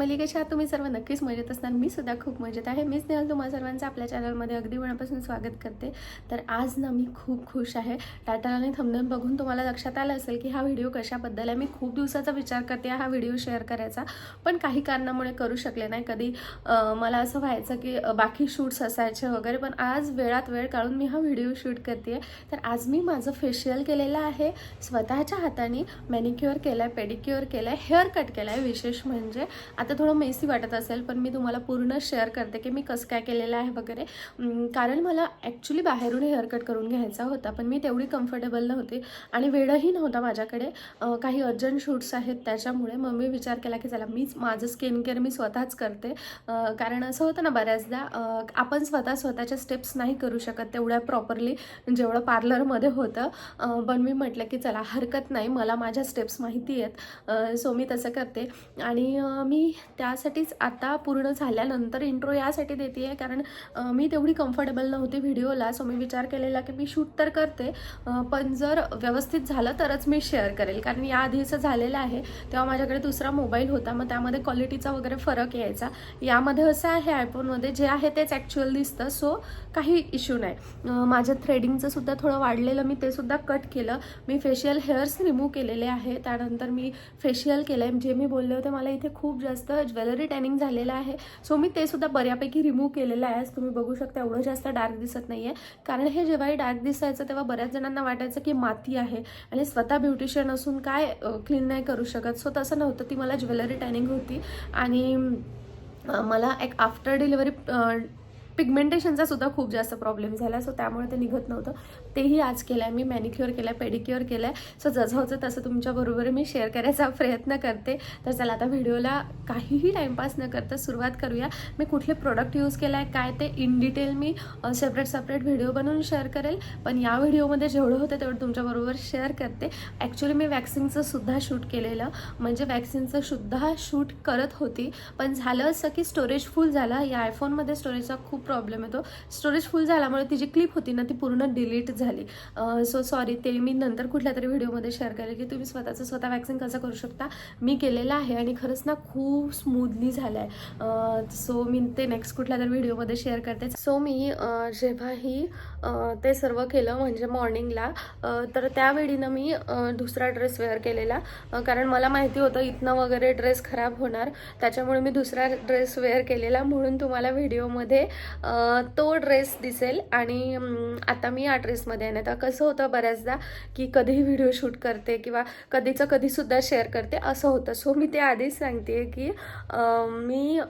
Family कशा आहात तुम्ही सर्व नक्कीच मजेत असणार. मी सुद्धा खूप मजेत आहे. मीच नेहल तुम्हाला सर्वांचं आपल्या चॅनलमध्ये अगदी मनापासून स्वागत करते. तर आज ना मी खूप खुश आहे. टायटल आणि थंबनेल बघून तुम्हाला लक्षात आलं असेल की हा व्हिडिओ कशाबद्दल आहे. मी खूप दिवसाचा विचार करते हा व्हिडिओ शेअर करायचा. पण काही कारणामुळे करू शकले नाही. कधी मला असं व्हायचं की बाकी शूट्स असायचे वगैरे. पण आज वेळात वेळ काढून मी हा व्हिडिओ शूट करते तर आज मी माझं फेशियल केलेलं आहे. स्वतःच्या हाताने मॅनिक्युअर केलं आहे पेडिक्युअर केलं आहे हेअर कट केलं आहे विशेष म्हणजे. आता थोडं मेसी वाटत असेल पण मी तुम्हाला पूर्ण शेअर करते की मी कसं काय केलेलं आहे वगैरे. कारण मला ॲक्च्युली बाहेरून हेअरकट करून घ्यायचा होता पण मी तेवढी कम्फर्टेबल नव्हती आणि वेळही नव्हता माझ्याकडे. काही अर्जंट शूट्स आहेत त्याच्यामुळे मग मी विचार केला की चला मीच माझं स्किन केअर मी स्वतःच करते. कारण असं होतं ना बऱ्याचदा आपण स्वतः स्वतःच्या स्टेप्स नाही करू शकत तेवढ्या प्रॉपरली जेवढं पार्लरमध्ये होतं. पण मी म्हटलं की चला हरकत नाही मला माझ्या स्टेप्स माहिती आहेत. सो मी तसं करते. आणि मी त्यासाठीच आता पूर्ण झाल्यानंतर इंट्रो यासाठी देते आहे कारण मी तेवढी कम्फर्टेबल नव्हती व्हिडिओला सो मी विचार केलेला की मी शूट तर करते पण जर व्यवस्थित झालं तरच मी शेअर करेल. कारण याआधीचं झालेलं आहे तेव्हा माझ्याकडे दुसरा मोबाईल होता मग त्यामध्ये क्वालिटीचा वगैरे फरक यायचा. यामध्ये असं आहे आयफोनमध्ये जे आहे तेच ॲक्च्युअल दिसतं सो काही इश्यू नाही. माझ्या थ्रेडिंगचं सुद्धा थोडं वाढलेलं मी ते सुद्धा कट केलं. मी फेशियल हेअर्स रिमूव्ह केलेले आहे त्यानंतर मी फेशियल केलं आहे जे मी बोलले होते मला इथे खूप जास्त ज्वेलरी टॅनिंग झालेलं आहे. सो मी ते सुद्धा बऱ्यापैकी रिमूव्ह केलेलं आहे. तुम्ही बघू शकता एवढं जास्त डार्क दिसत नाही आहे कारण हे जेव्हाही डार्क दिसायचं तेव्हा बऱ्याच जणांना वाटायचं की माती आहे. आणि स्वतः ब्युटिशियन असून काय क्लीन नाही करू शकत. सो तसं नव्हतं. ती मला ज्वेलरी टॅनिंग होती. आणि मला एक आफ्टर डिलिव्हरी पिगमेंटेशनचा सुद्धा खूप जास्त प्रॉब्लेम झाला. सो त्यामुळे ते निघत नव्हतं. तेही आज केलं आहे मी मॅनिक्युअर केलं आहे पेडिक्युअर केलं आहे सो जसं होतं तसं तुमच्याबरोबर मी शेअर करायचा प्रयत्न करते. तर चला आता व्हिडिओला काहीही टाईमपास न करता सुरुवात करूया. मी कुठले प्रोडक्ट यूज केलं आहे काय ते इन डिटेल मी सेपरेट सेपरेट व्हिडिओ बनवून शेअर करेल. पण या व्हिडिओमध्ये जेवढं होतं तेवढं तुमच्याबरोबर शेअर करते. ॲक्च्युली मी वॅक्सिनचं सुद्धा शूट केलेलं. म्हणजे वॅक्सिनचं सुद्धा शूट करत होती. पण झालं असं की स्टोरेज फुल झालं. या आयफोनमध्ये स्टोरेजचा खूप प्रॉब्लेम येतो. स्टोरेज फुल झाल्यामुळे ती जी क्लिप होती ना ती पूर्ण डिलीट झाली. सो सॉरी ते मी नंतर कुठल्या तरी व्हिडिओमध्ये शेअर करेल की तुम्ही स्वतःचं स्वतः वॅक्सिन कसं करू शकता. मी केलेलं आहे आणि खरंच ना खूप स्मूथली झालं आहे सो मी ते नेक्स्ट कुठल्या तरी व्हिडिओमध्ये शेअर करते. सो मी जेव्हाही ते सर्व केलं म्हणजे मॉर्निंगला. तर त्यावेळी ना मी दुसरा ड्रेस वेअर केलेला. कारण मला माहिती होतं इथनं वगैरे ड्रेस खराब होणार. त्याच्यामुळे मी दुसरा ड्रेस वेअर केलेला. म्हणून तुम्हाला व्हिडिओमध्ये तो ड्रेस दिसेल. आणि आता मी या ड्रेसमध्ये आहे. तर कसं होतं बऱ्याचदा की कधीही व्हिडिओ शूट करते किंवा कधीचं कधीसुद्धा शेअर करते. असं होतं. सो मी ते आधीच सांगते की मी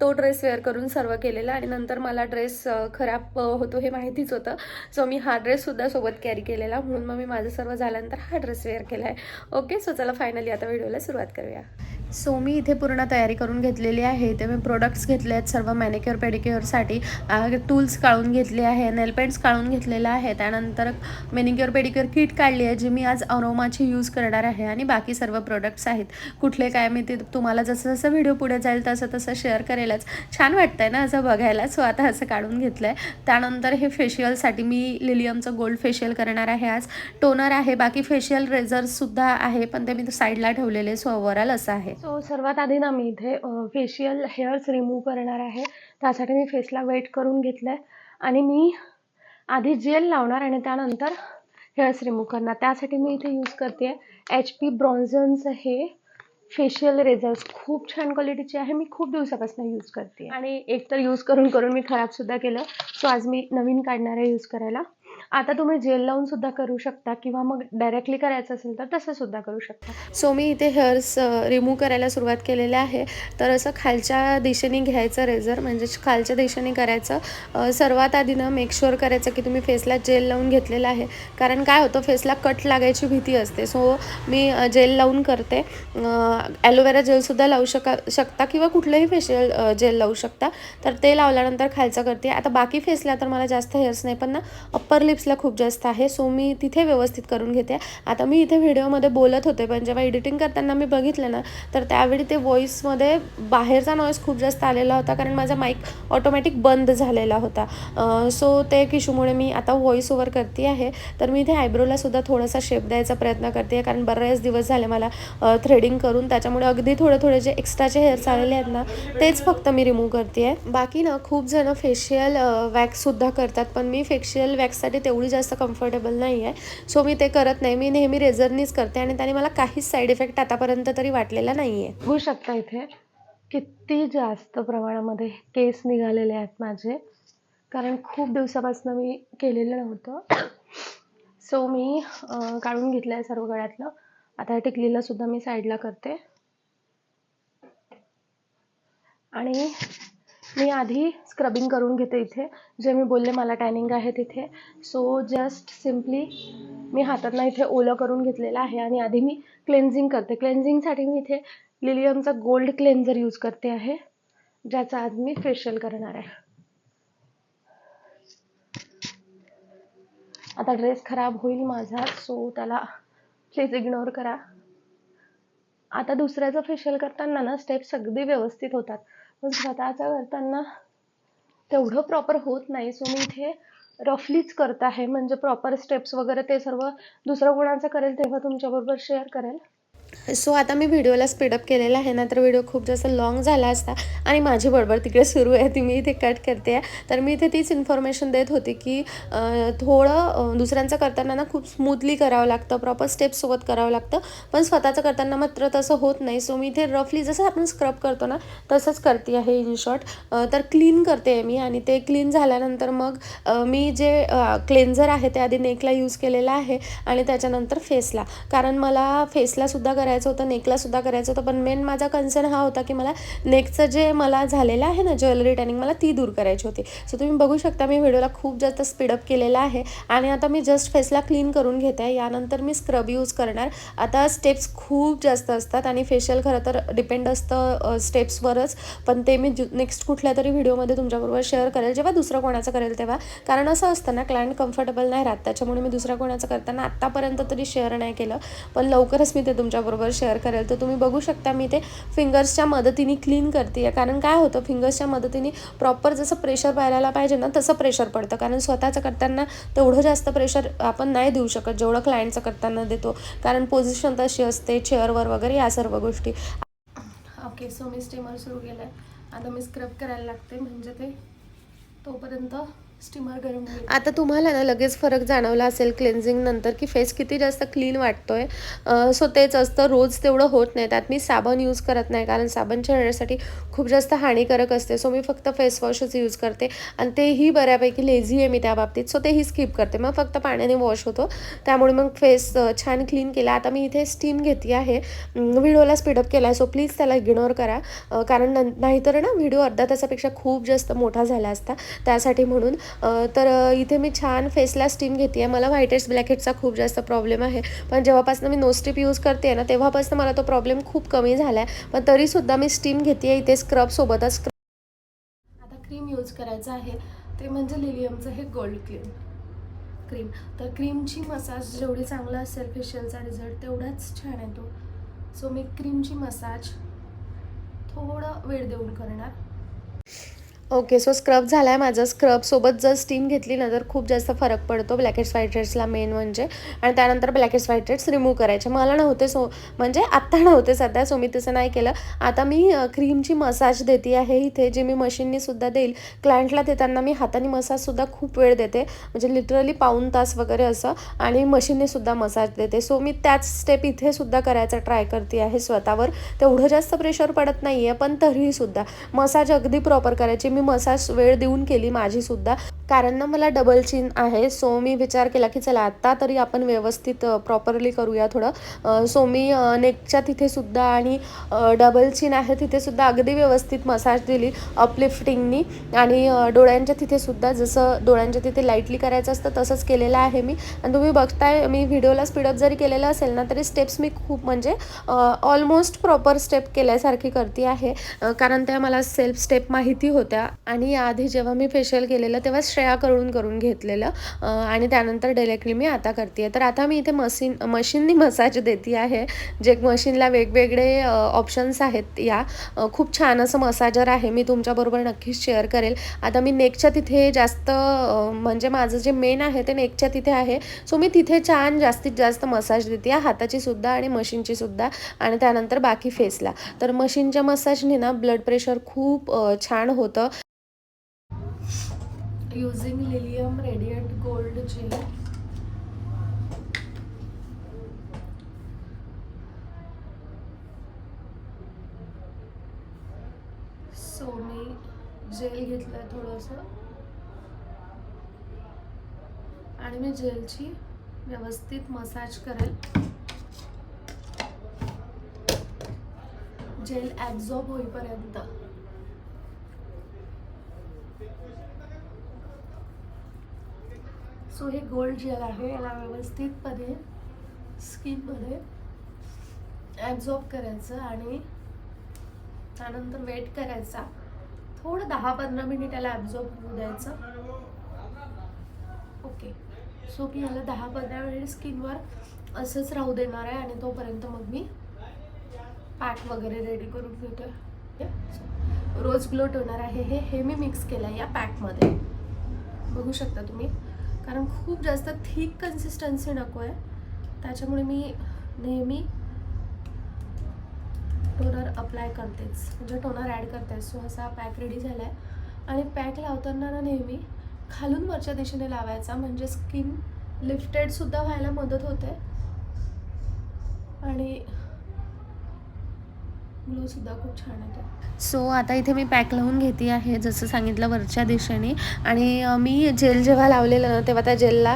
तो ड्रेस वेअर करून सर्व केलेला. आणि नंतर मला ड्रेस खराब होतो हे माहितीच होतं. सो मी हा ड्रेससुद्धा सोबत कॅरी केलेला. म्हणून मग मी माझं सर्व झाल्यानंतर हा ड्रेस वेअर केला आहे ओके सो चला फायनली आता व्हिडिओला सुरुवात करूया. सो मी इथे पूर्ण तयारी करून घेतलेली आहे. इथे मी प्रोडक्ट्स घेतले आहेत सर्व मॅनिक्युअर पेडिक्युअरसाठी टूल्स काढून घेतले आहे नेल पेंट्स काढून घेतलेले आहे त्यानंतर मेनिक्युअर पेडिक्युअर किट काढली आहे जी मी आज अरोमाची यूज करणार आहे. आणि बाकी सर्व प्रोडक्ट्स आहेत. कुठले काय मी ते तुम्हाला जसं जसं व्हिडिओ पुढे जाईल तसं तसं शेअर करेलच. छान वाटतंय ना असं बघायला. सो आता असं काढून घेतलं आहे त्यानंतर हे फेशियलसाठी मी लिलियमचं गोल्ड फेशियल करणार आहे आज. टोनर आहे. बाकी फेशियल रेझर्ससुद्धा आहे पण ते मी साईडला ठेवलेले. सो ओव्हरऑल असं आहे. सो सर्वात आधी ना मी इथे फेशियल हेअर्स रिमूव्ह करणार आहे. त्यासाठी मी फेसला वेट करून घेतलं आहे आणि मी आधी जेल लावणार आणि त्यानंतर हेअर्स रिमूव्ह करणार. त्यासाठी मी इथे यूज करते एच पी ब्रॉन्झनचं हे फेशियल रेझर्स खूप छान क्वालिटीचे आहे. मी खूप दिवसापासून यूज करते आणि एक तर यूज करून करून मी खराबसुद्धा केलं. सो आज मी नवीन काढणार आहे यूज करायला. आता तुम्ही जेल लावून सुद्धा करू शकता किंवा मग डायरेक्टली करायचं असेल तर तसं सुद्धा करू शकता. सो मी इथे हेअर्स रिमूव्ह करायला सुरुवात केलेली आहे. तर असं खालच्या दिशेने घ्यायचं रेझर म्हणजे खालच्या दिशेने करायचं. सर्वात आधी ना मेक शुअर करायचं की तुम्ही फेसला जेल लावून घेतलेलं आहे. कारण काय होतं फेसला कट लागायची भीती असते. सो मी जेल लावून करते. ॲलोवेरा जेलसुद्धा लावू शका शकता किंवा कुठलंही फेशियल जेल लावू शकता. तर ते लावल्यानंतर खालचं करते. आता बाकी फेसला तर मला जास्त हेअर्स नाही पण ना अप्पर लिप फिनिक्सला खूप जास्त आहे. सो मी तिथे व्यवस्थित करून घेते. आता मी इथे व्हिडिओमध्ये बोलत होते पण जेव्हा एडिटिंग करताना मी बघितलं ना तर त्यावेळी ते व्हॉईसमध्ये बाहेरचा नॉईस खूप जास्त आलेला होता कारण माझा माईक ऑटोमॅटिक बंद झालेला होता. सो ते किशूमुळे मी आता व्हॉईस ओव्हर करते आहे. तर मी इथे आयब्रोला सुद्धा थोडासा शेप द्यायचा प्रयत्न करते आहे कारण बरेच दिवस झाले मला थ्रेडिंग करून. त्याच्यामुळे अगदी थोडे थोडे जे एक्स्ट्राचे हेअर्स आलेले आहेत ना तेच फक्त मी रिमूव्ह करते आहे. बाकी ना खूप जण फेशियल वॅक्ससुद्धा करतात पण मी फेशियल वॅक्ससाठी तेवढी जास्त कम्फर्टेबल नाही आहे सो मी ते करत नाही. मी नेहमी रेझरनीच करते आणि त्याने मला काहीच साईड इफेक्ट आतापर्यंत तरी वाटलेला नाही आहे होऊ शकता इथे किती जास्त प्रमाणामध्ये केस निघालेले आहेत माझे. कारण खूप दिवसापासून मी केलेलं नव्हतं. सो मी काढून घेतलं आहे सर्व गळ्यातलं. आता या टिकलीला सुद्धा मी साईडला करते. आणि मी आधी स्क्रबिंग करून घेते इथे. जे मी बोलले मला टॅनिंग आहे तिथे. सो जस्ट सिम्पली मी हातातनं इथे ओलं करून घेतलेलं आहे आणि आधी मी क्लेन्झिंग करते. क्लेन्झिंगसाठी मी इथे लिलियमचा गोल्ड क्लेन्झर यूज करते आहे ज्याचा आज मी फेशियल करणार आहे. आता ड्रेस खराब होईल माझा सो त्याला प्लीज इग्नोर करा. आता दुसऱ्याचं फेशियल करताना ना स्टेप्स अगदी व्यवस्थित होतात. पण स्वतःच करताना तेवढं प्रॉपर होत नाही. सो मी इथे रफलीच करत आहे. म्हणजे प्रॉपर स्टेप्स वगैरे ते सर्व दुसरं कोणाचं करेल तेव्हा तुमच्याबरोबर शेअर करेल. सो आता मी व्हिडिओला स्पीडअप केलेला आहे ना तर व्हिडिओ खूप जास्त लॉंग झाला असता आणि माझी बडबड तिकडे सुरू आहे ती मी इथे कट करते आहे. तर मी इथे तीच इन्फॉर्मेशन देत होती की थोडं दुसऱ्यांचं करताना ना खूप स्मूथली करावं लागतं प्रॉपर स्टेप्ससोबत करावं लागतं. पण स्वतःचं करताना मात्र तसं होत नाही. सो मी इथे रफली जसं आपण स्क्रब करतो ना तसंच करते आहे इन शॉर्ट तर क्लीन करते आहे मी आणि ते क्लीन झाल्यानंतर मग मी जे क्लेन्झर आहे ते आधी नेकला यूज केलेलं आहे आणि त्याच्यानंतर फेसला कारण मला फेसलासुद्धा करायचं होतं नेकला सुद्धा करायचं होतं पण मेन माझा कन्सर्न हा होता की मला नेकचं जे मला झालेलं आहे ना ज्वेलरी टॅनिंग मला ती दूर करायची होती. सो तुम्ही बघू शकता मी व्हिडिओला खूप जास्त स्पीडअप केलेला आहे. आणि आता मी जस्ट फेसला क्लीन करून घेते. आहे यानंतर मी स्क्रब यूज करणार. आता स्टेप्स खूप जास्त असतात आणि फेशियल खरं तर डिपेंड असतं स्टेप्सवरच पण ते मी नेक्स्ट कुठल्या तरी व्हिडिओमध्ये तुमच्याबरोबर शेअर करेल. जेव्हा दुसरं कोणाचं करेल तेव्हा. कारण असं असतं ना क्लायंट कम्फर्टेबल नाही राहत. त्याच्यामुळे मी दुसऱ्या कोणाचं करताना आत्तापर्यंत तरी शेअर नाही केलं. पण लवकरच मी ते तुमच्याबरोबर शेअर करेल. तर तुम्ही बघू शकता मी ते फिंगर्सच्या मदतीने क्लीन करते आहे. कारण काय होतं फिंगर्सच्या मदतीने प्रॉपर जसं प्रेशर पाहायला पाहिजे ना तसं प्रेशर पडतं. कारण स्वतःचं करताना तेवढं जास्त प्रेशर आपण नाही देऊ शकत. जेवढं क्लायंटचं करताना देतो. कारण पोझिशन तशी असते चेअरवर वगैरे या सर्व गोष्टी. ओके सो मी स्टीमर सुरू केलं आहे आता मी स्क्रब करायला लागते. म्हणजे ते तोपर्यंत स्टीमर गरम आता तुम्हाला ना लगेच फरक जाणवला असेल क्लेन्झिंग नंतर की फेस किती जास्त क्लीन वाटतोय. सो तेच असतं. रोज तेवढं होत नाही. त्यात मी साबण यूज करत नाही. कारण साबण चेहऱ्यासाठी खूप जास्त हानिकारक असते. सो मी फक्त फेस वॉशच यूज करते. आणि तेही बऱ्यापैकी लेझी आहे मी त्या बाबतीत सो तेही स्किप करते. मग फक्त पाण्याने वॉश होतो. त्यामुळे मग फेस छान क्लीन केला. आता मी इथे स्टीम घेते आहे. व्हिडिओला स्पीडअप केला आहे. सो प्लीज त्याला इग्नोर करा. कारण नाहीतर ना व्हिडिओ अर्धा तासापेक्षा खूप जास्त मोठा झाला असता. त्यासाठी म्हणून तर इथे मी छान फेसला स्टीम घेते आहे मला व्हाईट हेड्स ब्लॅक हेडचा खूप जास्त प्रॉब्लेम आहे. पण जेव्हापासून मी नो स्टिप यूज करते ना तेव्हापासून मला तो प्रॉब्लेम खूप कमी झाला आहे पण तरीसुद्धा मी स्टीम घेते आहे इथे स्क्रबसोबतच आता क्रीम यूज करायचं आहे. ते म्हणजे लिलियमचं हे गोल्ड क्रीम. क्रीम. तर क्रीमची मसाज जेवढी चांगला असेल फेशियलचा रिझल्ट तेवढाच छान आहे तो. सो मी क्रीमची मसाज थोडं वेळ देऊन करणार. ओके सो स्क्रब झाला आहे माझं स्क्रबसोबत जर स्टीम घेतली ना तर खूप जास्त फरक पडतो. ब्लॅकेट्स व्हाईट हेड्सला मेन म्हणजे. आणि त्यानंतर ब्लॅकेट्स व्हाईट हेड्स रिमूव्ह करायचे. मला नव्हते सो म्हणजे आत्ता नव्हते सध्या सो मी तसं नाही केलं. आता मी क्रीमची मसाज देते आहे इथे जे मी मशीननी सुद्धा देईल. क्लायंटला देताना मी हाताने मसाजसुद्धा खूप वेळ देते. म्हणजे लिटरली पाऊण तास वगैरे असं. आणि मशीनने सुद्धा मसाज देते. सो मी त्याच स्टेप इथे सुद्धा करायचा ट्राय करते आहे स्वतःवर. तेवढं जास्त प्रेशर पडत नाही आहे पण तरीसुद्धा. मसाज अगदी प्रॉपर करायची. मी मसाज वेळ देऊन केली माझीसुद्धा. कारण ना मला डबल चिन आहे. सो मी विचार केला की चला आत्ता तरी आपण व्यवस्थित प्रॉपरली करूया थोडं. सो मी नेकच्या तिथेसुद्धा आणि डबल चिन आहे तिथेसुद्धा अगदी व्यवस्थित मसाज दिली. अपलिफ्टिंगनी आणि डोळ्यांच्या तिथेसुद्धा जसं डोळ्यांच्या तिथे लाईटली करायचं असतं तसंच केलेलं आहे मी. आणि तुम्ही बघताय मी व्हिडिओला स्पीडअप जरी केलेलं असेल ना तरी स्टेप्स मी खूप म्हणजे ऑलमोस्ट प्रॉपर स्टेप केल्यासारखी करते आहे. कारण त्या मला सेल्फ स्टेप माहिती होत्या. आणि याआधी जेव्हा मी फेशियल केलेलं तेव्हा श्रेयाकडून करून घेतलेलं. आणि त्यानंतर डायरेक्टली मी आता करते तर आता मी इथे मशीन मशीननी मसाज देते आहे. जे मशीनला वेगवेगळे ऑप्शन्स आहेत या. खूप छान असं मसाजर आहे. मी तुमच्याबरोबर नक्कीच शेअर करेल. आता मी नेकच्या तिथे जास्त म्हणजे माझं जे मेन आहे ते नेकच्या तिथे आहे. सो मी तिथे छान जास्तीत जास्त मसाज देते. हाताची सुद्धा आणि मशीनची सुद्धा. आणि त्यानंतर बाकी फेसला तर मशीनच्या मसाजने ना ब्लड प्रेशर खूप छान होतं. Using Lilium radiant gold Gel. So मी जेल घेतलंय थोडंसं. आणि मी जेलची व्यवस्थित मसाज करेल. जेल ॲब्झॉर्ब होईपर्यंत. सो हे गोल्ड जेल आहे याला व्यवस्थितपणे स्किनमध्ये ॲब्झॉर्ब करायचं आणि त्यानंतर वेट करायचा. थोडं दहा पंधरा मिनिट याला ॲब्झॉर्ब होऊ द्यायचं. ओके सो मी याला दहा पंधरा मिनिट स्किनवर असंच राहू देणार आहे आणि तोपर्यंत मग मी पॅक वगैरे रेडी करून घेतो. रोज ग्लो टोनर आहे हे हे मी मिक्स केलं आहे या पॅकमध्ये बघू शकता तुम्ही. कारण खूप जास्त थिक कन्सिस्टन्सी नको आहे त्याच्यामुळे मी नेहमी टोनर अप्लाय करतेच. म्हणजे टोनर ॲड करते सो असा पॅक रेडी झाला आहे आणि पॅक लावताना ना नेहमी खालून वरच्या दिशेने लावायचा. म्हणजे स्किन लिफ्टेडसुद्धा व्हायला मदत होते. आणि ग्लोसुद्धा खूप छान येतो सो आता इथे मी पॅक लावून घेते आहे जसं सांगितलं वरच्या दिशेने. आणि मी जेल जेव्हा लावलेलं ना तेव्हा त्या जेलला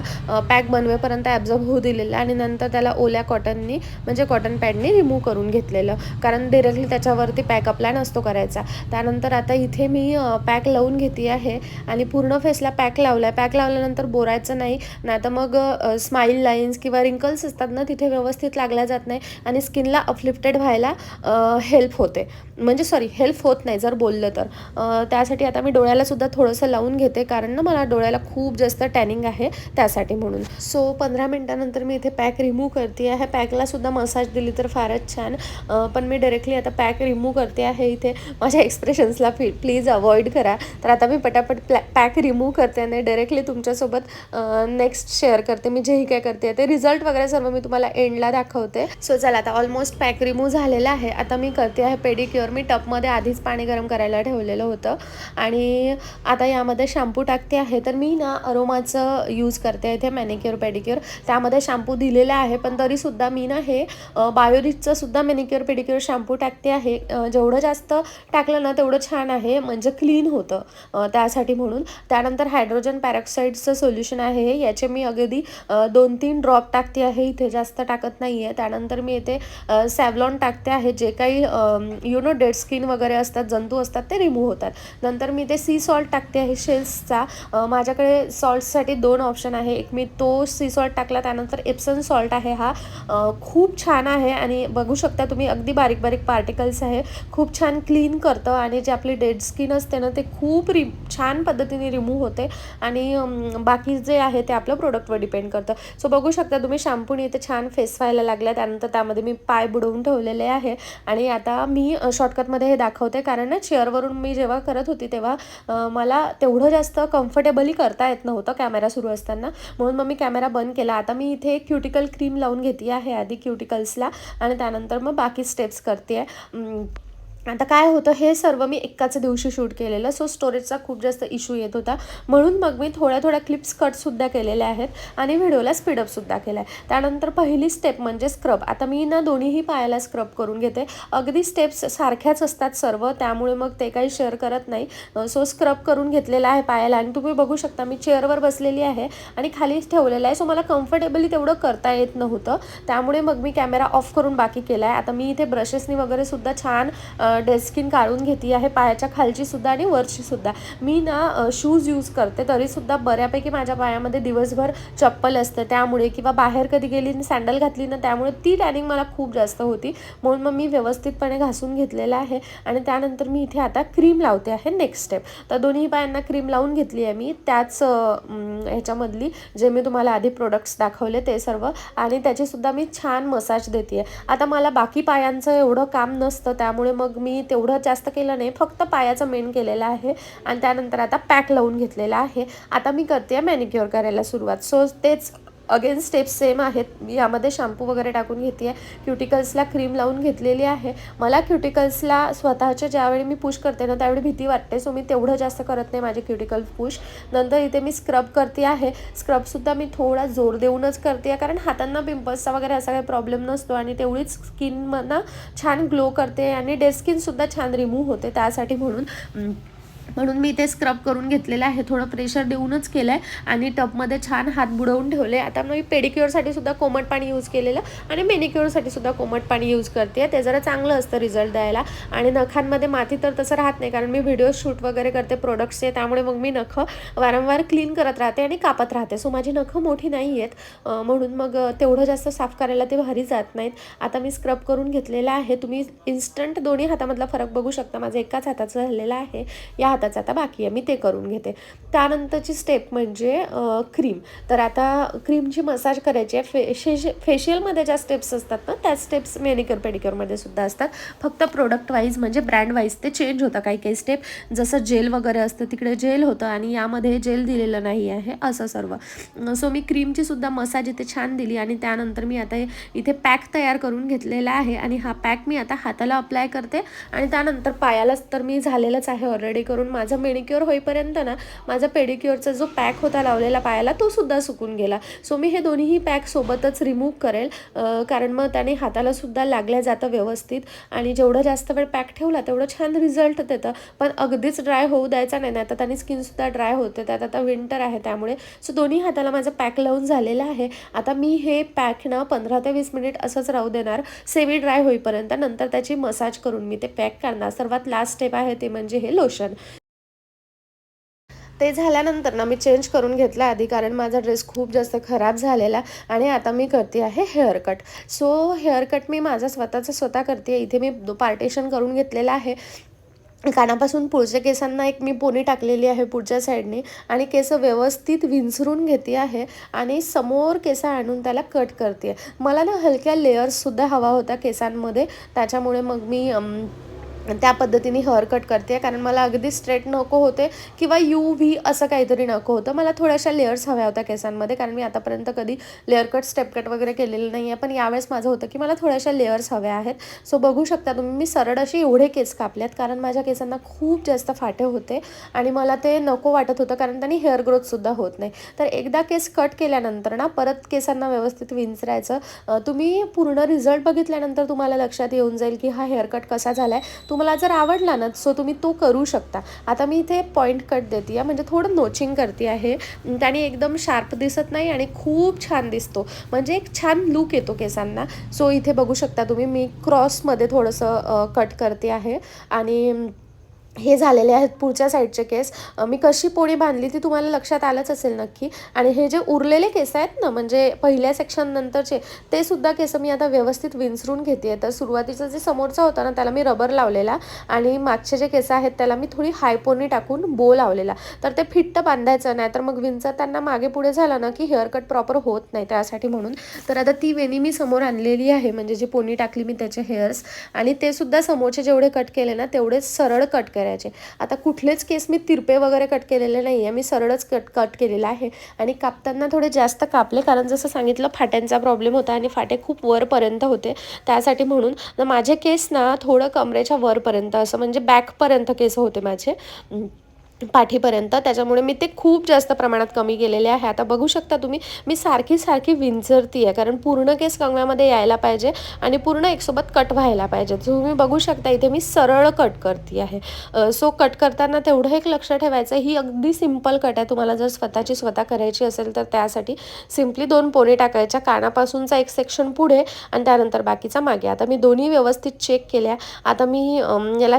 पॅक बनवेपर्यंत ॲब्झॉर्ब होऊ दिलेलं आणि नंतर त्याला ओल्या कॉटननी म्हणजे कॉटन पॅडने रिमूव्ह करून घेतलेलं. कारण डिरेक्टली त्याच्यावरती पॅक अप्लाय नसतो करायचा. त्यानंतर आता इथे मी पॅक लावून घेते आहे. आणि पूर्ण फेसला पॅक लावला आहे पॅक लावल्यानंतर बोरायचं नाही. नाही तर मग स्माईल लाईन्स किंवा रिंकल्स असतात ना तिथे व्यवस्थित लागल्या जात नाही. आणि स्किनला अपलिफ्टेड व्हायला हेल्प हेल्प होते. म्हणजे सॉरी हेल्प होत नाही जर बोललं तर. त्यासाठी आता मी डोळ्यालासुद्धा थोडंसं लावून घेते कारण ना मला डोळ्याला खूप जास्त टॅनिंग आहे त्यासाठी म्हणून. सो पंधरा मिनटानंतर मी इथे पॅक रिमूव्ह करते आहे. पॅकलासुद्धा मसाज दिली तर फारच छान. पण मी डायरेक्टली आता पॅक रिमूव्ह करते आहे इथे. माझ्या एक्सप्रेशन्सला फी प्लीज अवॉइड करा. तर आता मी पटापट प्लॅ पॅक रिमूव्ह करते आणि डायरेक्टली तुमच्यासोबत नेक्स्ट शेअर करते. मी जेही काय करते ते रिझल्ट वगैरे सर्व मी तुम्हाला एंडला दाखवते. सो चला आता ऑलमोस्ट पॅक रिमूव्ह झालेला आहे. आता मी करते आहे पेडिक्युअर. मी टपमध्ये आधीच पाणी गरम करायला ठेवलेलं होतं. आणि आता यामध्ये शॅम्पू टाकते आहे. तर मी ना अरोमाचं यूज करते इथे मॅनिक्युअर पेडिक्युअर. त्यामध्ये शॅम्पू दिलेला आहे. पण तरीसुद्धा मी ना हे बायोरिचचं सुद्धा मॅनिक्युअर पेडिक्युअर शॅम्पू टाकते आहे. जेवढं जास्त टाकलं ना तेवढं छान आहे. म्हणजे क्लीन होतं. त्यासाठी म्हणून. त्यानंतर हायड्रोजन पॅरॉक्साईडचं सोल्युशन आहे याचे मी अगदी दोन तीन ड्रॉप टाकते आहे. इथे जास्त टाकत नाही आहे त्यानंतर मी इथे सॅव्हलॉन टाकते आहे. जे काही यु नो डेड स्किन वगैरे असतात जंतू असतात ते रिमूव्ह होतात. नंतर मी ते सी सॉल्ट टाकते आहे शेल्सचा माझ्याकडे सॉल्टसाठी दोन ऑप्शन आहे. एक मी तो सी सॉल्ट टाकला त्यानंतर एप्सन सॉल्ट आहे हा. खूप छान आहे आणि बघू शकता तुम्ही अगदी बारीक बारीक पार्टिकल्स आहे. खूप छान क्लीन करतं आणि जे आपली डेड स्किन असते ना ते खूप रि छान पद्धतीने रिमूव्ह होते. आणि बाकी जे आहे ते आपलं प्रोडक्टवर डिपेंड करतं. सो बघू शकता तुम्ही शॅम्पूने इथे छान फेस व्हायला लागला. त्यानंतर त्यामध्ये मी पाय बुडवून ठेवलेले आहे. आणि आता मी शॉर्टकटमध्ये हे दाखवते. कारण ना चेअरवरून मी जेव्हा करत होती तेव्हा मला तेवढं जास्त कम्फर्टेबली करता येत नव्हतं कॅमेरा सुरू असताना. म्हणून मग मी कॅमेरा बंद केला. आता मी इथे क्युटिकल क्रीम लावून घेते आहे आधी क्युटिकल्सला आणि त्यानंतर मग बाकी स्टेप्स करते आहे. आता काय होतं हे सर्व मी एकाच दिवशी शूट केलेलं सो स्टोरेजचा खूप जास्त इश्यू येत होता. म्हणून मग मी थोड्या थोड्या क्लिप्स कटसुद्धा केलेल्या आहेत आणि व्हिडिओला स्पीडअपसुद्धा केला आहे त्यानंतर पहिली स्टेप म्हणजे स्क्रब आता मी ना दोन्हीही पायाला स्क्रब करून घेते. अगदी स्टेप्स सारख्याच असतात सर्व त्यामुळे मग ते काही शेअर करत नाही. सो स्क्रब करून घेतलेला आहे पायाला आणि तुम्ही बघू शकता मी चेअरवर बसलेली आहे आणि खालीच ठेवलेलं आहे. सो मला कम्फर्टेबली तेवढं करता येत नव्हतं. त्यामुळे मग मी कॅमेरा ऑफ करून बाकी केला आहे आता मी इथे ब्रशेसनी वगैरे सुद्धा छान डेस्किन काढून घेतली आहे पायाच्या खालची सुद्धा आणि वरची सुद्धा. मी ना शूज यूज करते तरीसुद्धा बऱ्यापैकी माझ्या पायामध्ये दिवसभर चप्पल असते. त्यामुळे किंवा बाहेर कधी गेली सँडल घातली ना त्यामुळे ती टॅनिंग मला खूप जास्त होती. म्हणून मग मी व्यवस्थितपणे घासून घेतलेलं आहे. आणि त्यानंतर मी इथे आता क्रीम लावते आहे नेक्स्ट स्टेप तर दोन्ही पायांना क्रीम लावून घेतली आहे मी. त्याच ह्याच्यामधली जे मी तुम्हाला आधी प्रोडक्ट्स दाखवले ते सर्व. आणि त्याचीसुद्धा मी छान मसाज देते आहे आता मला बाकी पायांचं एवढं काम नसतं त्यामुळे मग मी तेवढं जास्त केलं नाही फक्त पायाचं मेन केलेलं आहे आणि त्यानंतर आता पॅक लावून घेतलेला आहे. आता मी करते मॅनिक्युअर करायला सुरुवात. सो तेच अगेन स्टेप्स सेम आहेत. मी यामध्ये शॅम्पू वगैरे टाकून घेते आहे. क्युटिकल्सला क्रीम लावून घेतलेली आहे. मला क्युटिकल्सला स्वतःच्या ज्यावेळी मी पुश करते ना त्यावेळी भीती वाटते. सो मी तेवढं जास्त करत नाही माझे क्युटिकल पुश नंतर इथे मी स्क्रब करते आहे. स्क्रबसुद्धा मी थोडा जोर देऊनच करते आहे. कारण हातांना पिंपल्सचा वगैरे असा काही प्रॉब्लेम नसतो आणि तेवढीच स्किन मला छान ग्लो करते आणि डेड स्किनसुद्धा छान रिमूव्ह होते त्यासाठी म्हणून. म्हणून मी ते स्क्रब करून घेतलेलं आहे. थोडं प्रेशर देऊनच केलं आहे आणि टबमध्ये छान हात बुडवून ठेवले. आता मी पेडिक्युअरसाठी सुद्धा कोमट पाणी यूज केलेलं आणि मेनिक्युअरसाठी सुद्धा कोमट पाणी यूज करते ते जरा चांगलं असतं रिझल्ट द्यायला. आणि नखांमध्ये माती तर तसं राहत नाही कारण मी व्हिडिओ शूट वगैरे करते प्रोडक्ट्सचे त्यामुळे मग मी नखं वारंवार क्लीन करत राहते आणि कापत राहते. सो माझी नखं मोठी नाही आहेत. म्हणून मग तेवढं जास्त साफ करायला ते भारी जात नाहीत. आता मी स्क्रब करून घेतलेलं आहे. तुम्ही इन्स्टंट दोन्ही हातामधला फरक बघू शकता. माझं एकाच हाताचं झालेलं आहे. या हाताचं. आता बाकी आहे मी ते करून घेते. त्यानंतरची स्टेप म्हणजे क्रीम तर आता क्रीमची मसाज करायची आहे. फे शेश फेशियलमध्ये ज्या स्टेप्स असतात ना त्या स्टेप्स मेनिक्युअर पेडिक्युअरमध्ये सुद्धा असतात. फक्त प्रोडक्ट वाईज म्हणजे ब्रँड वाईज ते चेंज होतं काही काही स्टेप जसं जेल वगैरे असतं तिकडे जेल होतं आणि यामध्ये जेल दिलेलं नाही आहे असं सर्व. सो मी क्रीमची सुद्धा मसाज इथे छान दिली आणि त्यानंतर मी आता इथे पॅक तयार करून घेतलेला आहे. आणि हा पॅक मी आता हाताला अप्लाय करते. आणि त्यानंतर पायालाच तर मी झालेलंच आहे ऑलरेडी करून. माझं मेडिक्युअर होईपर्यंत ना माझा पेडिक्युअरचा जो पॅक होता लावलेला पायाला तो सुद्धा सुकून गेला. सो मी हे दोन्हीही पॅक सोबतच रिमूव्ह करेल. कारण मग त्याने हाताला सुद्धा लागल्या जातं व्यवस्थित. आणि जेवढं जास्त वेळ पॅक ठेवला तेवढं छान रिझल्ट देतं. पण अगदीच ड्राय होऊ द्यायचा नाही. नाही तर त्याने स्किनसुद्धा ड्राय होते. त्यात आता विंटर आहे त्यामुळे. सो दोन्ही हाताला माझं पॅक लावून झालेलं आहे. आता मी हे पॅक ना पंधरा ते वीस मिनिट असंच राहू देणार. सेमी ड्राय होईपर्यंत. नंतर त्याची मसाज करून मी ते पॅक करणार. सर्वात लास्ट स्टेप आहे ते म्हणजे हे लोशन ते झाल्यानंतर ना मी चेंज करून घेतला आधी कारण माझा ड्रेस खूप जास्त खराब झालेला आणि आता मी करते आहे hair cut so hair cut मी माझा स्वतःचा स्वतः करते. इथे मी पार्टेशन करून घेतलेलं आहे. कानापासून पुढच्या केसांना एक मी पोनी टाकलेली आहे पुढच्या साईडने आणि केस व्यवस्थित विंचरून घेते आहे आणि समोर केस आणून त्याला कट करते. मला ना हलक्या लेअर्ससुद्धा हवा होता केसांमध्ये. त्याच्यामुळे मग मी अम, त्या पद्धतीने हेअर कट करते. कारण मला अगदी स्ट्रेट नको होते किंवा यू व्ही असं काहीतरी नको होतं. मला थोड्याशा लेअर्स हव्या होत्या केसांमध्ये. कारण मी आतापर्यंत कधी लेअर कट स्टेप कट वगैरे केलेलं नाही आहे पण यावेळेस माझं होतं की मला थोड्याशा लेअर्स हव्या आहेत. सो बघू शकता तुम्ही मी सरळ असे एवढे केस कापलेत कारण माझ्या केसांना खूप जास्त फाटे होते. आणि मला ते नको वाटत होतं. कारण त्यांनी हेअर ग्रोथसुद्धा होत नाही. तर एकदा केस कट केल्यानंतर ना परत केसांना व्यवस्थित विंचरायचं. तुम्ही पूर्ण रिझल्ट बघितल्यानंतर तुम्हाला लक्षात येऊन जाईल की हा हेअर कट कसा झाला आहे तुम्हाला जर आवडला ना सो तुम्ही तो करू शकता. आता मी इथे पॉईंट कट देते आहे. म्हणजे थोडं नोचिंग करते आहे. त्याने एकदम शार्प दिसत नाही आणि खूप छान दिसतो. म्हणजे एक छान लुक येतो केसांना. सो इथे बघू शकता तुम्ही मी क्रॉसमध्ये थोडंसं कट करते आहे. आणि हे झालेले आहेत पुढच्या साईडचे केस. मी कशी पोळी बांधली ती तुम्हाला लक्षात आलंच असेल नक्की. आणि हे जे उरलेले केस आहेत ना म्हणजे पहिल्या सेक्शन नंतरचे ते सुद्धा केस मी आता व्यवस्थित विंचरून घेते तर सुरुवातीचं जे समोरचा होता ना त्याला मी रबर लावलेला आणि मागचे जे केस आहेत त्याला मी थोडी हाय पोनी टाकून बो लावलेला. तर ते फिट्ट बांधायचं नाही तर मग विंचरताना मागे पुढे झालं ना की हेअर कट प्रॉपर होत नाही त्यासाठी म्हणून. तर आता ती वेणी मी समोर आणलेली आहे म्हणजे जी पोनी टाकली मी त्याचे हेअर्स. आणि ते सुद्धा समोरचे जेवढे कट केले ना तेवढेच सरळ कट केले. करायचे. आता कुठलेच केस मी तिरपे वगैरे कट केलेले नाही आहे मी सरळच कट कट केलेला आहे. आणि कापताना थोडे जास्त कापले. कारण जसं सांगितलं फाट्यांचा प्रॉब्लेम होता आणि फाटे खूप वरपर्यंत होते. त्यासाठी म्हणून तर माझे केस ना थोडं कमरेच्या वरपर्यंत असं म्हणजे बॅकपर्यंत केस होते माझे. पाठीपर्यंत. त्याच्यामुळे मी ते खूप जास्त प्रमाणात कमी केलेले आहे. आता बघू शकता तुम्ही मी सारखी सारखी विंचरती आहे कारण पूर्ण केस कंगव्यामध्ये यायला पाहिजे आणि पूर्ण एकसोबत कट व्हायला पाहिजे. तुम्ही बघू शकता इथे मी सरळ कट करते आहे सो कट करताना तेवढं एक लक्ष ठेवायचं. ही अगदी सिंपल कट आहे. तुम्हाला जर स्वतःची स्वतः करायची असेल तर त्यासाठी सिम्पली दोन पोने टाकायच्या कानापासूनचा एक सेक्शन पुढे आणि त्यानंतर बाकीचा मागे. आता मी दोन्ही व्यवस्थित चेक केल्या. आता मी याला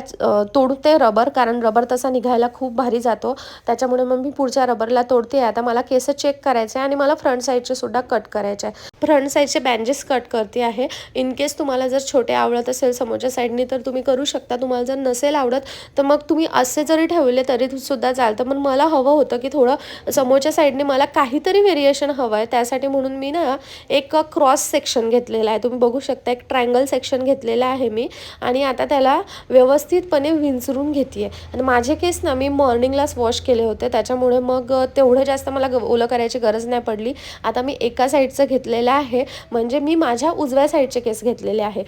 तोडते रबर कारण रबर तसा निघायला खूप भारी जातो. त्याच्यामुळे मग मी पुढच्या रबरला तोडते. आता मला केस चेक करायचे आहे आणि मला फ्रंट साईडचे सुद्धा कट करायचे आहे. फ्रंट साईडचे बँजेस कट करते आहे. इन केस तुम्हाला जर छोटे आवडत असेल समोरच्या साईडनी तर तुम्ही करू शकता. तुम्हाला जर नसेल आवडत तर मग तुम्ही असे जरी ठेवले तरी सुद्धा चालतं. पण मला हवं होतं की थोडं समोरच्या साईडने मला काहीतरी व्हेरिएशन हवं आहे. त्यासाठी म्हणून मी ना एक क्रॉस सेक्शन घेतलेला आहे. तुम्ही बघू शकता एक ट्रायंगल सेक्शन घेतलेला आहे मी. आणि आता त्याला व्यवस्थितपणे विंचरून घेते आणि माझे केस ना मी मॉर्निंगलाच वॉश केले होते. त्याच्यामुळे मग तेवढं जास्त मला ग- ओलं करायची गरज नाही पडली. आता मी एका साईडचं घेतलेलं आहे. म्हणजे मी माझ्या उजव्या साईडचे केस घेतलेले आहे.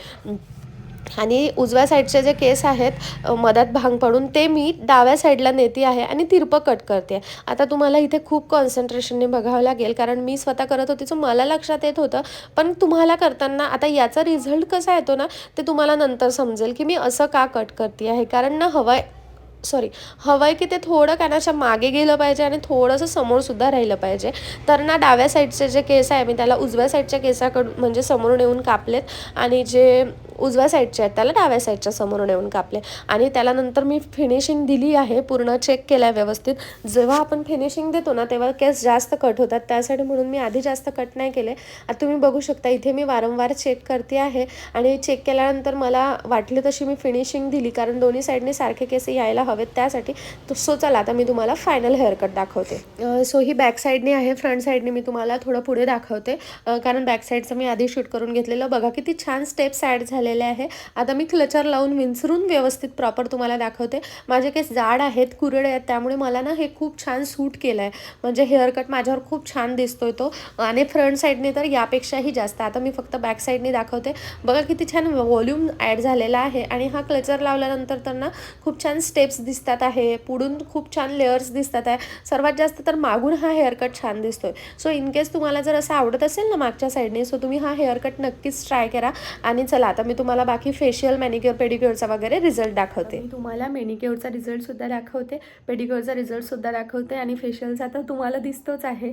आणि उजव्या साईडचे जे केस आहेत मदत मधात भांग पडून ते मी डाव्या साईडला नेते आहे आणि तिरपं कट करते. आता तुम्हाला इथे खूप कॉन्सन्ट्रेशनने बघावं लागेल कारण मी स्वतः करत होती सो मला लक्षात येत होतं. पण तुम्हाला करताना आता याचा रिझल्ट कसा येतो ना ते तुम्हाला नंतर समजेल की मी असं का कट करते आहे. कारण ना हवं सॉरी हवं आहे की ते थोडं कानाच्या मागे गेलं पाहिजे आणि थोडंसं समोरसुद्धा राहिलं पाहिजे. तर ना डाव्या साईडचे जे केस आहे मी त्याला उजव्या साईडच्या केसाकडून म्हणजे समोरून येऊन कापलेत. आणि जे उजव्या साईडच्या आहेत त्याला डाव्या साईडच्या समोर येऊन कापले. आणि त्याला नंतर मी फिनिशिंग दिली आहे पूर्ण चेक केलं आहे व्यवस्थित. जेव्हा आपण फिनिशिंग देतो ना तेव्हा केस जास्त कट होतात. त्यासाठी म्हणून मी आधी जास्त कट नाही केले. आता तुम्ही बघू शकता इथे मी वारंवार चेक करते आहे. आणि चेक केल्यानंतर मला वाटली तशी मी फिनिशिंग दिली कारण दोन्ही साईडने सारखे केस यायला हवेत. त्यासाठी सो चला आता मी तुम्हाला फायनल हेअरकट दाखवते. सो ही बॅक साईडने आहे फ्रंट साईडने मी तुम्हाला थोडं पुढे दाखवते. कारण बॅक साईडचं मी आधी शूट करून घेतलेलं. बघा किती छान स्टेप्स ॲड झाले झालेले आहे. आता मी क्लचर लावून विंचरून व्यवस्थित प्रॉपर तुम्हाला दाखवते. माझे केस जाड आहेत कुरडे आहेत त्यामुळे मला ना हे खूप छान सूट केलं आहे म्हणजे हेअरकट माझ्यावर खूप छान दिसतोय तो. आणि फ्रंट साईडने तर यापेक्षाही जास्त. आता मी फक्त बॅक साईडने दाखवते. बघा किती छान व्हॉल्यूम ॲड झालेला आहे. आणि हा क्लचर लावल्यानंतर तर ना खूप छान स्टेप्स दिसतात आहे. पुढून खूप छान लेअर्स दिसतात आहे. सर्वात जास्त तर मागून हा हेअरकट छान दिसतोय. सो इन केस तुम्हाला जर असं आवडत असेल ना मागच्या साईडने सो तुम्ही हा हेअरकट नक्कीच ट्राय करा. आणि चला आता मी तुम्हाला बाकी फेशियल मॅनिक्युअर पेडिक्युअरचा वगैरे रिझल्ट दाखवते. मी तुम्हाला मेनिक्युअरचा रिझल्टसुद्धा दाखवते पेडिक्युअरचा रिझल्टसुद्धा दाखवते आणि फेशियलचा तर तुम्हाला दिसतोच आहे.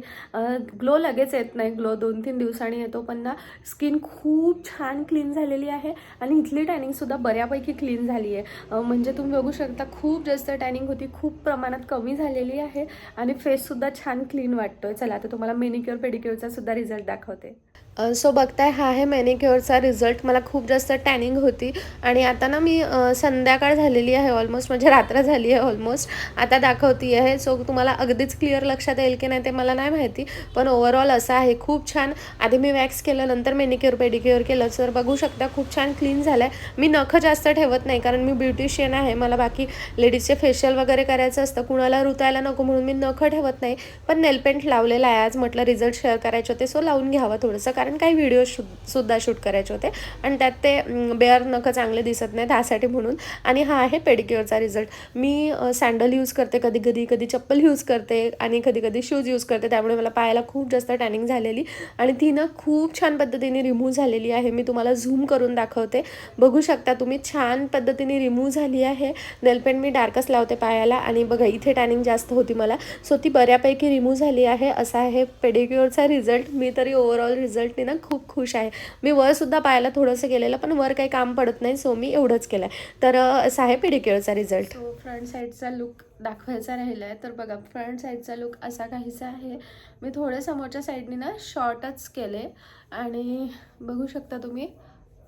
ग्लो लगेच येत नाही ग्लो दोन तीन दिवसांनी येतो पण ना स्किन खूप छान क्लीन झालेली आहे आणि इथली टॅनिंगसुद्धा बऱ्यापैकी क्लीन झाली आहे म्हणजे तुम्ही बघू शकता खूप जास्त टॅनिंग होती खूप प्रमाणात कमी झालेली आहे आणि फेससुद्धा छान क्लीन वाटतोय. चला आता तुम्हाला मेनिक्युअर पेडिक्युअरचा सुद्धा रिझल्ट दाखवते. सो बघताय हा आहे मॅनिक्युअरचा रिझल्ट. मला खूप जास्त टॅनिंग होती. आणि आता ना मी संध्याकाळ झालेली आहे ऑलमोस्ट म्हणजे रात्र झाली आहे ऑलमोस्ट. आता दाखवती आहे. सो तुम्हाला अगदीच क्लिअर लक्षात येईल की नाही ते मला नाही माहिती. पण ओव्हरऑल असं आहे. खूप छान. आधी मी वॅक्स केलं नंतर मेनिक्युअर पेडिक्युअर केलं. सर बघू शकता खूप छान क्लीन झालं आहे मी नखं जास्त ठेवत नाही कारण मी ब्युटिशियन आहे. मला बाकी लेडीजचे फेशियल वगैरे करायचं असतं. कुणाला रुतायला नको म्हणून मी नखं ठेवत नाही. पण नेलपेंट लावलेला आहे आज. म्हटलं रिझल्ट शेअर करायचे होते सो लावून घ्यावं थोडंसं. कारण काही व्हिडिओ शू सुद्धा शूट करायचे होते. आणि त्यात ते बेअर नखं चांगले दिसत नाही त्यासाठी म्हणून. आणि हा आहे पेडिक्युअरचा रिझल्ट मी सँडल यूज करते कधी कधी कधी चप्पल यूज करते आणि कधी कधी शूज यूज करते. त्यामुळे मला पायाला खूप जास्त टॅनिंग झालेली. आणि ती ना खूप छान पद्धतीने रिमूव्ह झालेली आहे. मी तुम्हाला झूम करून दाखवते. बघू शकता तुम्ही छान पद्धतीने रिमूव्ह झाली आहे. नेलपेंट मी डार्कच लावते पायाला आणि बघा इथे टॅनिंग जास्त होती मला. सो ती बऱ्यापैकी रिमूव्ह झाली आहे. असा आहे पेडिक्युअरचा रिझल्ट मी तरी ओव्हरऑल प्रोजेक्टने ना खूप खुश आहे. मी वरसुद्धा पाहायला थोडंसं केलेलं पण वर काही काम पडत नाही सो मी एवढंच केलं आहे तर असा आहे पिडिक्युअरचा रिझल्ट सो फ्रंट साईडचा लुक दाखवायचा राहिला आहे तर बघा फ्रंट साईडचा लुक असा काहीसा आहे. मी थोडं समोरच्या साईडने ना शॉर्टच केले. आणि बघू शकता तुम्ही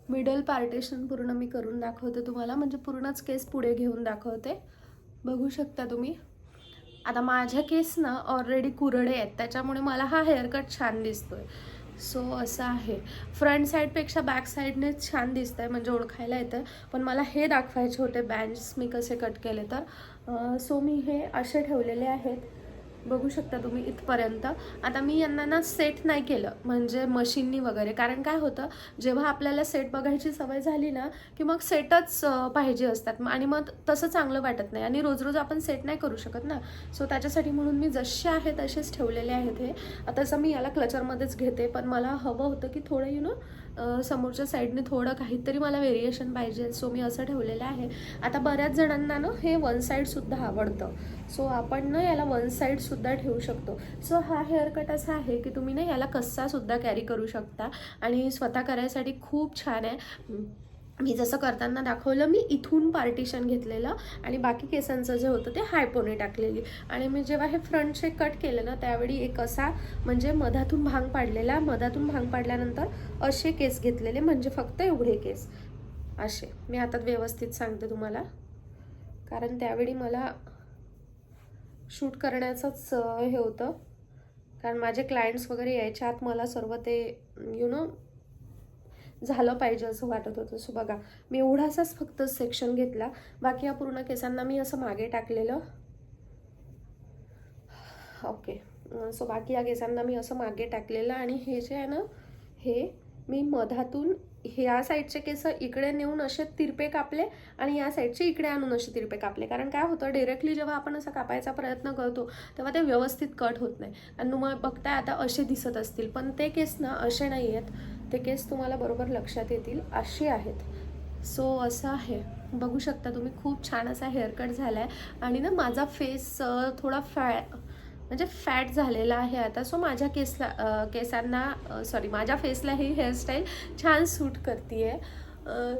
मिडल पार्टेशन पूर्ण मी करून दाखवते तुम्हाला. म्हणजे पूर्णच केस पुढे घेऊन दाखवते. बघू शकता तुम्ही. आता माझ्या केस ना ऑलरेडी कुरडे आहेत. त्याच्यामुळे मला हा हेअरकट छान दिसतोय. सो असं आहे. फ्रंट साईडपेक्षा बॅक साईडनेच छान दिसत आहे म्हणजे ओळखायला येतं पण मला हे दाखवायचे होते बँड्स मी कसे कट केले तर. सो मी हे असे ठेवलेले आहेत. बघू शकता तुम्ही इथपर्यंत. आता मी यांना ना सेट नाही केलं म्हणजे मशीननी वगैरे. कारण काय होतं जेव्हा आपल्याला सेट बघायची सवय झाली ना की मग सेटच पाहिजे असतात. आणि मग तसं चांगलं वाटत नाही. आणि रोज रोज आपण सेट नाही करू शकत ना. सो त्याच्यासाठी म्हणून मी जसे आहे तसेच ठेवलेले आहेत हे. आता तसं मी याला क्लचरमध्येच घेते पण मला हवं होतं की थोडं यु नो समोरच्या साईडने थोडं काहीतरी मला व्हेरिएशन पाहिजे सो मी असं ठेवलेलं आहे. आता बऱ्याच जणांना ना हे वन साईडसुद्धा आवडतं. सो आपण ना याला वन साईडसुद्धा ठेवू शकतो. सो हा हेअर कट असा आहे की तुम्ही ना याला कस्सासुद्धा कॅरी करू शकता आणि स्वतः करायसाठी खूप छान आहे. मी जसं करताना दाखवलं मी इथून पार्टिशन घेतलेलं आणि बाकी केसांचं जे होतं ते हायपोने टाकलेली. आणि मी जेव्हा हे फ्रंट शेक कट केलं ना त्यावेळी एक असा म्हणजे मधातून भांग पाडलेला मधातून भांग पाडल्यानंतर असे केस घेतलेले म्हणजे फक्त एवढे केस. असे. मी आता व्यवस्थित सांगते तुम्हाला. कारण त्यावेळी मला शूट करण्याचंच हे होतं. कारण माझे क्लायंट्स वगैरे यायच्या आत मला सर्व ते यु नो झालं पाहिजे असं वाटत होतं. सो बघा मी एवढासाच फक्त सेक्शन घेतला. बाकी या पूर्ण केसांना मी असं मागे टाकलेलं. ओके सो बाकी या केसांना मी असं मागे टाकलेलं आणि हे जे आहे ना हे मी मधातून ह्या साईडचे केस इकडे नेऊन असे तिरपे कापले आणि या साईडचे इकडे आणून असे तिरपे कापले. कारण काय होतं डिरेक्टली जेव्हा आपण असं कापायचा प्रयत्न करतो तेव्हा ते व्यवस्थित कट होत नाही. आणि मग बघताय आता असे दिसत असतील पण ते केस ना असे नाही आहेत. ते केस तुम्हाला बरोबर लक्षात येतील असे आहेत. सो असं आहे. बघू शकता तुम्ही खूप छान असा हेअरकट झाला आहे आणि ना माझा फेस थोडा फॅ म्हणजे फॅट झालेला आहे आता. सो माझ्या केसला केसांना सॉरी माझ्या फेसला ही हेअरस्टाईल छान सूट करते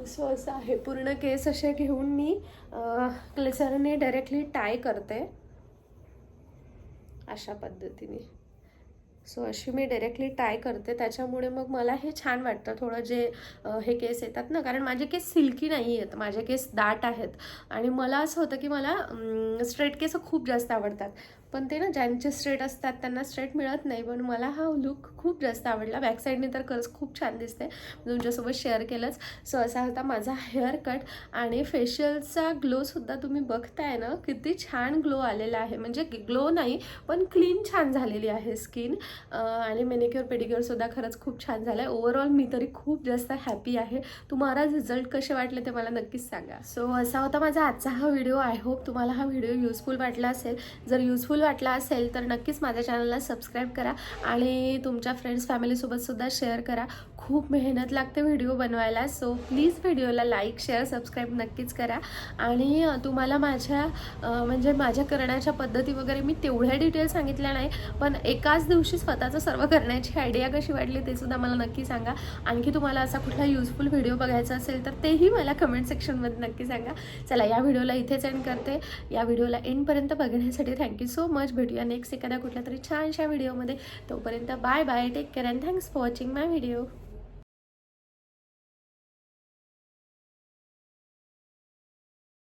सो असं आहे. पूर्ण केस असे घेऊन मी क्लेसरने डायरेक्टली टाय करते. अशा पद्धतीने. सो अशी मी डायरेक्टली ट्राय करते. त्याच्यामुळे मग मला हे छान वाटतं. थोडं जे हे केस येतात ना कारण माझे केस सिल्की नाही आहेत. माझे केस दाट आहेत. आणि मला असं होतं की मला स्ट्रेट केस खूप जास्त आवडतात. पण ते ना ज्यांचे स्ट्रेट असतात त्यांना स्ट्रेट मिळत नाही. पण मला हा लुक खूप जास्त आवडला. बॅक साईडने तर खरंच खूप छान दिसते तुमच्यासोबत शेअर केलंच. सो असा होता माझा हेअर कट आणि फेशियलचा ग्लोसुद्धा तुम्ही बघताय ना किती छान ग्लो आलेला आहे. म्हणजे ग्लो नाही पण क्लीन छान झालेली आहे स्किन आणि मेनिक्युअर पेडिक्युअरसुद्धा खरंच खूप छान झालं आहे ओव्हरऑल मी तरी खूप जास्त हॅपी आहे. तुम्हाला रिझल्ट कसे वाटले ते मला नक्कीच सांगा. सो असा होता माझा आजचा हा व्हिडिओ आय होप तुम्हाला हा व्हिडिओ युजफुल वाटला असेल. जर युजफुल वाटला असेल तर नक्कीच माझ्या चॅनलला सबस्क्राईब करा आणि तुमच्या फ्रेंड्स फॅमिलीसोबतसुद्धा शेअर करा. खूप मेहनत लागते व्हिडिओ बनवायला सो प्लीज व्हिडिओला लाईक शेअर सबस्क्राईब नक्कीच करा. आणि तुम्हाला माझ्या म्हणजे माझ्या करण्याच्या पद्धती वगैरे मी तेवढ्या डिटेल सांगितल्या नाही पण एकाच दिवशी स्वतःचं सर्व करण्याची आयडिया कशी वाटली ते सुद्धा मला नक्की सांगा. आणखी तुम्हाला असा कुठला युजफुल व्हिडिओ बघायचा असेल तर तेही मला कमेंट सेक्शनमध्ये नक्की सांगा. चला या व्हिडिओला इथेच एंड करते. या व्हिडिओला एंडपर्यंत बघण्यासाठी thank you so so much भेटूया नेक्स्ट एखाद्या कुठल्या तरी छानशा व्हिडिओमध्ये तोपर्यंत bye bye take care and thanks for watching my video